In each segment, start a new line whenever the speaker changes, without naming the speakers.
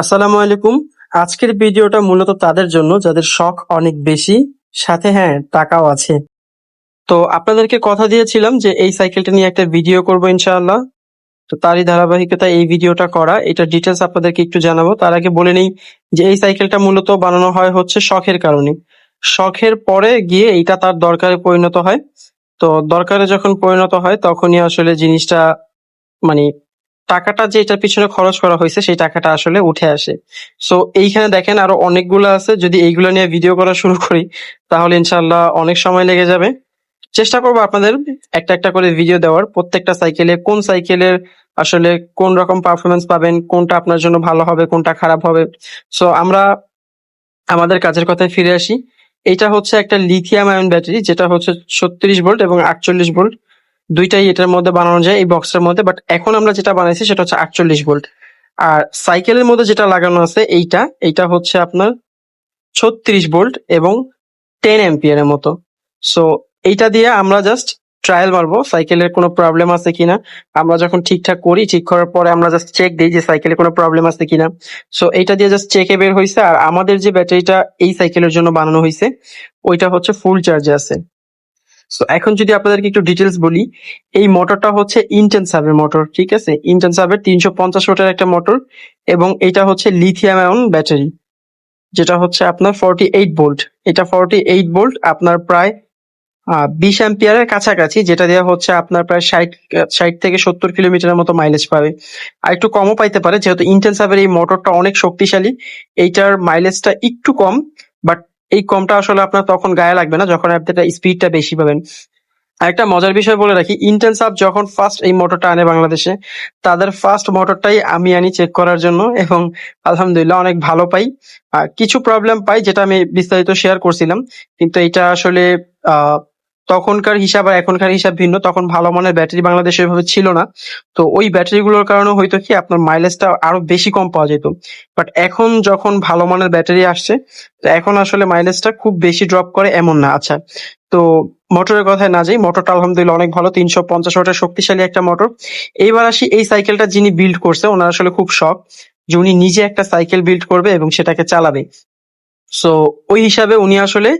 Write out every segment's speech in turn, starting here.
আসসালামু আলাইকুম। আজকের ভিডিওটা মূলত তাদের জন্য, যাদের শখ অনেক বেশি, সাথে হ্যাঁ টাকাও আছে। তো আপনাদেরকে কথা দিয়েছিলাম যে এই সাইকেলটা নিয়ে একটা ভিডিও করব ইনশাআল্লাহ। তো তারই ধারাবাহিকতা এই ভিডিওটা করা, এটা ডিটেলস আপনাদেরকে একটু জানাব। তার আগে বলে নেই যে এই সাইকেলটা মূলত বানানো হয় হচ্ছে শখের কারণে। শখের পরে গিয়ে এটা তার দরকারে পরিণত হয়। তো দরকারে যখন পরিণত হয়, তখনই আসলে জিনিসটা মানে টাকাটা যে এটার পিছনে খরচ করা হয়েছে, সেই টাকাটা আসলে উঠে আসে। সো এইখানে দেখেন আরও অনেকগুলো আছে। যদি এইগুলো নিয়ে ভিডিও করা শুরু করি, তাহলে ইনশাল্লাহ অনেক সময় লেগে যাবে। চেষ্টা করব আপনাদের একটা একটা করে ভিডিও দেওয়ার। প্রত্যেকটা সাইকেলে কোন সাইকেলের আসলে কোন রকম পারফরমেন্স পাবেন, কোনটা আপনার জন্য ভালো হবে, কোনটা খারাপ হবে। সো আমরা আমাদের কাজের কথায় ফিরে আসি। এটা হচ্ছে একটা লিথিয়াম আয়ন ব্যাটারি যেটা হচ্ছে ছত্রিশ ভোল্ট এবং আটচল্লিশ ভোল্ট দুইটাই এটার মধ্যে বানানো যায় এই বক্সের মধ্যে বাট এখন আমরা যেটা বানাইছি সেটা হচ্ছে আটচল্লিশ ভোল্ট আর সাইকেলের মধ্যে যেটা লাগানো আছে এইটা এইটা হচ্ছে আপনার ছত্রিশ ভোল্ট এবং টেন এম্পিয়ারের মতো। সো এইটা দিয়ে আমরা জাস্ট ট্রায়াল মারবো সাইকেলের কোনো প্রবলেম আছে কিনা। আমরা যখন ঠিকঠাক করি, ঠিক করার পরে আমরা জাস্ট চেক দিই যে সাইকেলে কোনো প্রবলেম আছে কিনা। সো এইটা দিয়ে জাস্ট চেকে বের হয়েছে আর আমাদের যে ব্যাটারিটা এই সাইকেলের জন্য বানানো হয়েছে ওইটা হচ্ছে ফুল চার্জে আছে। সো এখন যদি আপনাদেরকে একটু ডিটেলস বলি, এই মোটরটা হচ্ছে ইন্টেনসাভের মোটর ঠিক আছে? ইন্টেনসাভের তিনশো পঞ্চাশ ওয়াটের একটা মোটর এবং এটা হচ্ছে লিথিয়াম আয়ন ব্যাটারি যেটা হচ্ছে আপনার ফর্টি এইট ভোল্ট এটা ফর্টি এইট ভোল্ট আপনার প্রায় বিশ অ্যাম্পিয়ারের কাছাকাছি, যেটা দেওয়া হচ্ছে আপনার প্রায় ষাট ষাট থেকে সত্তর কিলোমিটারের মতো মাইলেজ পাবে। আর একটু কমও পাইতে পারে, যেহেতু ইন্টেনসাভের এই মোটরটা অনেক শক্তিশালী, এইটার মাইলেজটা একটু কম বাট এই কমটা আসলে আপনার তখন গায়ে লাগবে না যখন আপনি স্পিডটা বেশি পাবেন। আরেকটা মজার বিষয় বলে রাখি ইন্টেন সাপ যখন ফার্স্ট এই মোটরটা আনে বাংলাদেশে তাদের ফার্স্ট মোটরটাই আমি আনি চেক করার জন্য এবং আলহামদুলিল্লাহ অনেক ভালো পাই। কিছু প্রবলেম পাই যেটা আমি বিস্তারিত শেয়ার করছিলাম কিন্তু এটা আসলে আহ, তখনকার হিসাব আর এখনকার হিসাব ভিন্ন, তখন ভালো মানের ব্যাটারি বাংলাদেশে এভাবে ছিল না। তো ওই ব্যাটারিগুলোর কারণে হয়তো কি আপনার মাইলেজটা আরও বেশি কম পাওয়া যেত। বাট এখন যখন ভালো মানের ব্যাটারি আসছে, তো এখন আসলে মাইলেজটা খুব বেশি ড্রপ করে এমন না। আচ্ছা তো মোটরের কথায় না যাই, মোটরটা আলহামদুলিল্লাহ অনেক ভালো, তিনশো পঞ্চাশ ওয়াটের শক্তিশালী একটা মোটর। এইবার আসি এই সাইকেলটা যিনি বিল্ড করছে, ওনার আসলে খুব শখ যে উনি নিজে একটা সাইকেল বিল্ড করবে এবং সেটাকে চালাবে। সো ওই হিসাবে উনি আসলে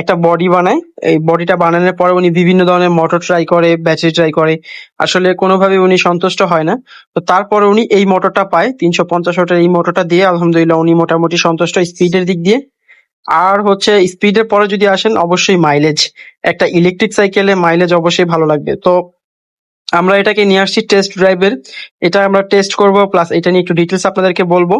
একটা বডি বানায়। এই বডিটা বানানোর পরে উনি বিভিন্ন ধরনের মোটর ট্রাই করে ব্যাটারি ট্রাই করে। আসলে কোনোভাবে উনি সন্তুষ্ট হয় না। তো তারপরে উনি এই মোটরটা পায়। তিনশো পঞ্চাশ ওয়াটের এই মোটরটা দিয়ে আলহামদুলিল্লাহ উনি মোটামুটি সন্তুষ্ট স্পিডের দিক দিয়ে। আর হচ্ছে স্পিডের পরে যদি আসেন, অবশ্যই মাইলেজ একটা ইলেকট্রিক সাইকেলে মাইলেজ অবশ্যই ভালো লাগবে। তো আমরা এটাকে নিয়ে আসছি টেস্ট ড্রাইভের এটা আমরা টেস্ট করব প্লাস এটা নিয়ে একটু ডিটেলস আপনাদেরকে বলব।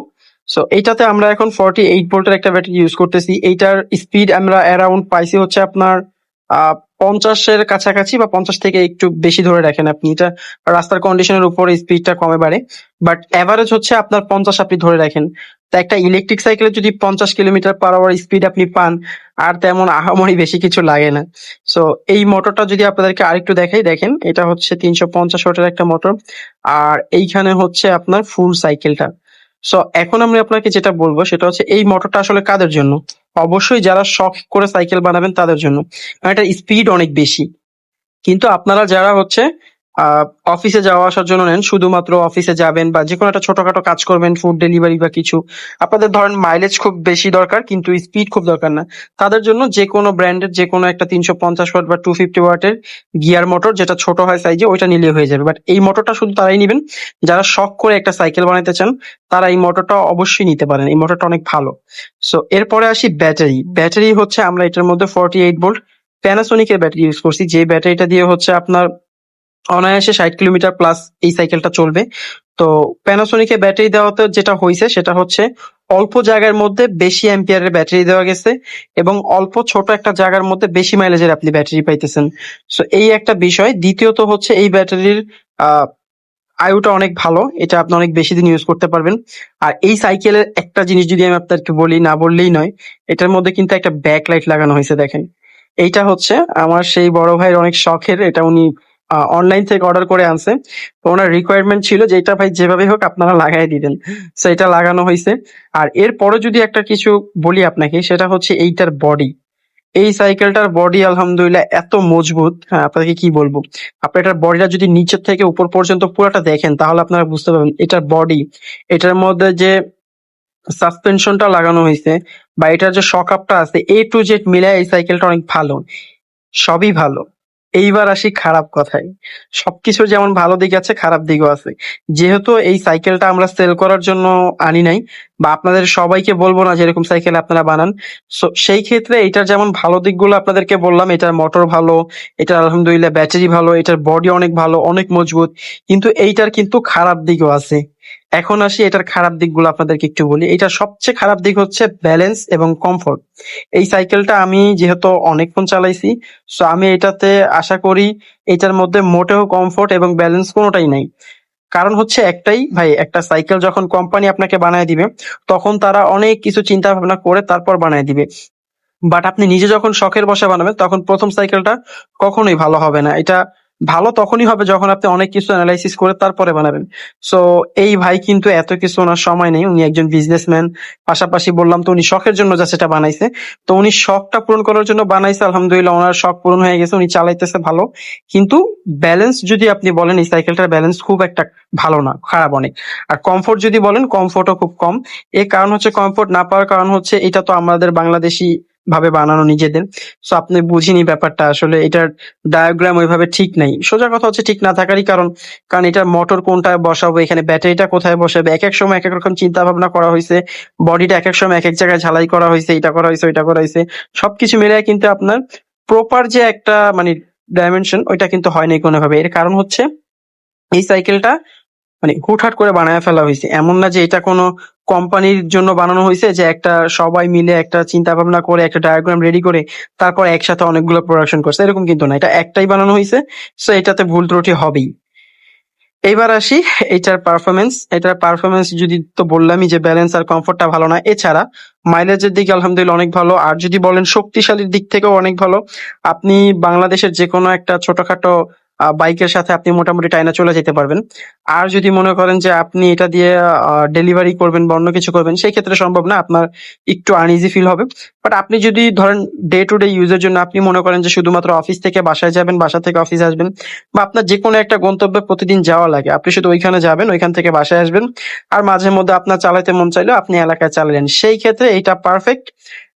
সো এইটাতে আমরা এখন ফর্টি এইট ভোল্টের একটা ব্যাটারি ইউজ করতেছি। এইটার স্পিড আমরা অ্যারাউন্ড পাইছি হচ্ছে আপনার পঞ্চাশের কাছাকাছি বা পঞ্চাশ থেকে একটু বেশি ধরে রাখেন আপনি। এটা রাস্তার কন্ডিশনের উপর স্পিডটা কমে বাড়ে। বাট অ্যাভারেজ হচ্ছে আপনার পঞ্চাশ আপনি ধরে রাখেন। তা একটা ইলেকট্রিক সাইকেলে যদি পঞ্চাশ কিলোমিটার পার আওয়ার স্পিড আপনি পান, আর তেমন আহামরি বেশি কিছু লাগে না। সো এই মোটরটা যদি আপনাদেরকে আরেকটু দেখাই, দেখেন, এটা হচ্ছে তিনশো পঞ্চাশ ওয়াটের একটা মোটর আর এইখানে হচ্ছে আপনার ফুল সাইকেলটা সো এখন আমি আপনাকে যেটা বলব, সেটা হচ্ছে এই মোটরটা আসলে কাদের জন্য? অবশ্যই যারা শখ করে সাইকেল বানাবেন তাদের জন্য। কারণ স্পিড অনেক বেশি। কিন্তু আপনারা যারা হচ্ছে অফিসে যাওয়া আসার জন্য নেন। শুধুমাত্র অফিসে যাবেন বা যে কোনো একটা ছোটখাটো কাজ করবেন ফুড ডেলিভারি বা কিছু। আপনাদের ধরেন মাইলেজ খুব বেশি দরকার, কিন্তু স্পিড খুব দরকার না। তাদের জন্য যে কোনো ব্র্যান্ডের যে কোনো একটা তিনশো পঞ্চাশ ওয়াট বা টু ফিফটি ওয়াটের গিয়ার মোটর যেটা ছোট হয় সাইজে ওইটা নিলে হয়ে যাবে। বাট এই মোটরটা শুধু তারাই নেবেন। যারা শখ করে একটা সাইকেল বানাতে চান, তারা এই মোটরটা অবশ্যই নিতে পারেন। এই মোটরটা অনেক ভালো। সো এরপরে আসি ব্যাটারি ব্যাটারি হচ্ছে আমরা এটার মধ্যে ফর্টি এইট ভোল্ট প্যানাসোনিকের ব্যাটারি ইউজ করছি। যে ব্যাটারিটা দিয়ে হচ্ছে আপনার অনায়াসে ষাট কিলোমিটার প্লাস এই সাইকেলটা চলবে। তো প্যানাসোনিকের ব্যাটারি দেওয়াতে যেটা হয়েছে সেটা হচ্ছে অল্প জায়গার মধ্যে বেশি অ্যাম্পিয়ারের ব্যাটারি দেওয়া গেছে এবং অল্প ছোট একটা জায়গার মধ্যে বেশি মাইলেজের আপনি ব্যাটারি পাইতেছেন। সো এই একটা বিষয়। দ্বিতীয়ত হচ্ছে এই ব্যাটারির আয়ুটা অনেক ভালো। এটা আপনি অনেক বেশি দিন ইউজ করতে পারবেন। আর এই সাইকেলের একটা জিনিস যদি আমি আপনাদেরকে বলি, না বললেই নয়, এটার মধ্যে কিন্তু একটা ব্যাক লাইট লাগানো হয়েছে দেখেন। এইটা হচ্ছে আমার সেই বড় ভাইয়ের অনেক শখের। এটা উনি অনলাইন থেকে অর্ডার করে আনছে। তো ওনার রিকোয়ারমেন্ট ছিল যে এটা ভাই যেভাবে হোক আপনারা লাগাই দিবেন। সো এটা লাগানো হয়েছে। আর এরপরে যদি একটা কিছু বলি আপনাকে, সেটা হচ্ছে এইটার বডি এই সাইকেলটার বডি আলহামদুলিল্লাহ, এত মজবুত। হ্যাঁ আপনাকে কি বলব? আপনি এটার বডিটা যদি নিচের থেকে উপর পর্যন্ত পুরোটা দেখেন, তাহলে আপনারা বুঝতে পারবেন, এটার বডি এটার মধ্যে যে সাসপেনশনটা লাগানো হয়েছে বা এটার যে শক আপটা আছে এ টু জেড মিলে এই সাইকেলটা অনেক ভালো। সবই ভালো। এইবার আসি খারাপ কথায়। সবকিছুর যেমন ভালো দিক আছে, খারাপ দিকও আছে। যেহেতু এই সাইকেলটা আমরা সেল করার জন্য আনি নাই, বা আপনাদের সবাইকে বলব না যেরকম সাইকেল আপনারা বানান। সো সেই ক্ষেত্রে এটার যেমন ভালো দিকগুলো আপনাদেরকে বললাম, এটার মোটর ভালো, এটার আলহামদুলিল্লাহ ব্যাটারি ভালো, এটার বডি অনেক ভালো, অনেক মজবুত, কিন্তু এইটার কিন্তু খারাপ দিকও আছে। এখন আসি এটার খারাপ দিকগুলো আপনাদেরকে একটু বলি। এটার সবচেয়ে খারাপ দিক হচ্ছে ব্যালেন্স এবং কমফোর্ট এই সাইকেলটা আমি যেহেতু অনেকক্ষণ চালাইছি সো আমি এটাতে আশা করি এটার মধ্যে মোটেও কমফোর্ট এবং ব্যালেন্স কোনোটাই নাই। কারণ হচ্ছে একটাই, ভাই, একটা সাইকেল যখন কোম্পানি আপনাকে বানায় দিবে, তখন তারা অনেক কিছু চিন্তা ভাবনা করে তারপর বানায় দিবে। বাট আপনি নিজে যখন শখের বসে বানাবেন, তখন প্রথম সাইকেলটা কখনোই ভালো হবে না। এটা ভালো তখনই হবে যখন আপনি অনেক কিছু অ্যানালাইসিস করে তারপরে বানাবেন। সো এই ভাই কিন্তু এত কিছু ওনার সময় নেই। উনি একজন বিজনেসম্যান পাশাপাশি বললাম তো উনি শখের জন্য যা সেটা বানাইছে। তো উনি শখটা পূরণ করার জন্য বানাইছে। আলহামদুলিল্লাহ ওনার শখ পূরণ হয়ে গেছে। উনি চালাইতেছে ভালো। কিন্তু ব্যালেন্স যদি আপনি বলেন, এই সাইকেলটার ব্যালেন্স খুব একটা ভালো না, খারাপ অনেক। আর কমফোর্ট যদি বলেন কমফোর্টও খুব কম। এর কারণ হচ্ছে কমফোর্ট না পাওয়ার কারণ হচ্ছে এটা তো আমাদের বাংলাদেশি ভাবে বানানো নিজেদের। সো আপনি বুঝিনি ব্যাপারটা। আসলে এটার ডায়াগ্রাম ওইভাবে ঠিক নাই। সোজা কথা হচ্ছে ঠিক না থাকারই কারণ কারণ এটার মোটর কোনটা বসাবো, এখানে ব্যাটারিটা কোথায় বসাবে? এক এক সময় এক এক রকম চিন্তা ভাবনা করা হয়েছে। বডিটা এক এক সময় এক এক জায়গায় ঝালাই করা হয়েছে, এটা করা হয়েছে, ওইটা করা হয়েছে। সবকিছু মিলে কিন্তু আপনার প্রপার যে একটা মানে ডাইমেনশন ওইটা কিন্তু হয় নাই কোনোভাবে। এর কারণ হচ্ছে, এই সাইকেলটা মানে হুটহাট করে বানায় ফেলা হয়েছে। এমন না যে এটা কোনো কোম্পানির জন্য বানানো হয়েছে যে একটা সবাই মিলে একটা চিন্তা ভাবনা করে, একটা ডায়াগ্রাম রেডি করে, তারপর একসাথে অনেকগুলো প্রোডাকশন করছে। এরকম কিন্তু না, এটা একটাই বানানো হয়েছে সো এটাতে ভুল ত্রুটি হবেই। এইবার আসি, এটার পারফরমেন্স এটার পারফরমেন্স যদি তো বললামই যে ব্যালেন্স আর কমফোর্টটা ভালো না, এছাড়া মাইলেজের দিকে আলহামদুলিল্লাহ অনেক ভালো, আর যদি বলেন শক্তিশালীর দিক থেকেও অনেক ভালো। আপনি বাংলাদেশের যে কোনো একটা ছোটখাটো বাইকের সাথে আপনি মোটামুটি টাইনা চলে যেতে পারবেন। আর যদি মনে করেন যে আপনি এটা দিয়ে ডেলিভারি করবেন বা অন্য কিছু করবেন, সেই ক্ষেত্রে সম্ভব না, আপনার একটু আনইজি ফিল হবে। বাট আপনি যদি ধরেন ডে টু ডে ইউজের জন্য আপনি মনে করেন যে শুধুমাত্র অফিস থেকে বাসায় যাবেন, বাসা থেকে অফিস আসবেন, বা আপনার যে কোনো একটা গন্তব্যে প্রতিদিন যাওয়া লাগে, আপনি শুধু ওইখানে যাবেন, ওইখান থেকে বাসায় আসবেন, আর মাঝে মধ্যে আপনার চালাতে মন চাইলেও আপনি এলাকায় চালালেন। সেই ক্ষেত্রে এটা পারফেক্ট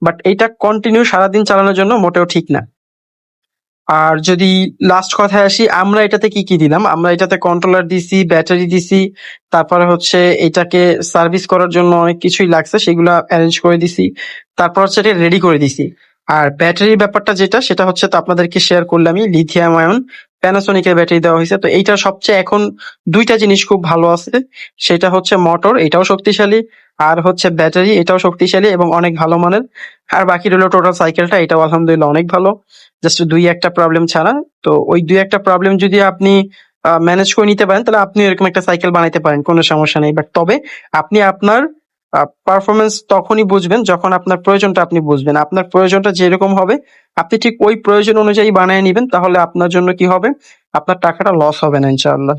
বাট এটা কন্টিনিউ সারাদিন চালানোর জন্য মোটেও ঠিক না। আর যদি লাস্ট কথায় আসি, আমরা এটাতে কি কি দিলাম? আমরা এটাতে কন্ট্রোলার দিছি ব্যাটারি দিছি, তারপরে হচ্ছে এটাকে সার্ভিস করার জন্য অনেক কিছুই লাগছে, সেগুলো অ্যারেঞ্জ করে দিছি, তারপর হচ্ছে এটা রেডি করে দিছি। আর ব্যাটারির ব্যাপারটা যেটা, সেটা হচ্ছে তো আপনাদেরকে শেয়ার করলামই লিথিয়াম আয়ন প্যানাসোনিকের ব্যাটারি দেওয়া হয়েছে। তো এইটা সবচেয়ে এখন দুইটা জিনিস খুব ভালো আছে, সেটা হচ্ছে মোটর এটাও শক্তিশালী, আর হচ্ছে ব্যাটারি এটাও শক্তিশালী এবং অনেক ভালো মানের। আর বাকি রইল টোটাল সাইকেলটা এটাও আলহামদুলিল্লাহ অনেক ভালো। জাস্ট দুই একটা প্রবলেম ছাড়া। তো ওই দুই একটা প্রবলেম যদি আপনি ম্যানেজ করে নিতে পারেন, তাহলে আপনি এরকম একটা সাইকেল বানাইতে পারেন, কোনো সমস্যা নেই। বাট তবে আপনি আপনার পারফরমেন্স তখনই বুঝবেন যখন আপনার প্রয়োজনটা আপনি বুঝবেন। আপনার প্রয়োজনটা যেরকম হবে, আপনি ঠিক ওই প্রয়োজন অনুযায়ী বানিয়ে নেবেন, তাহলে আপনার জন্য কি হবে? আপনার টাকাটা লস হবে না, ইনশাআল্লাহ।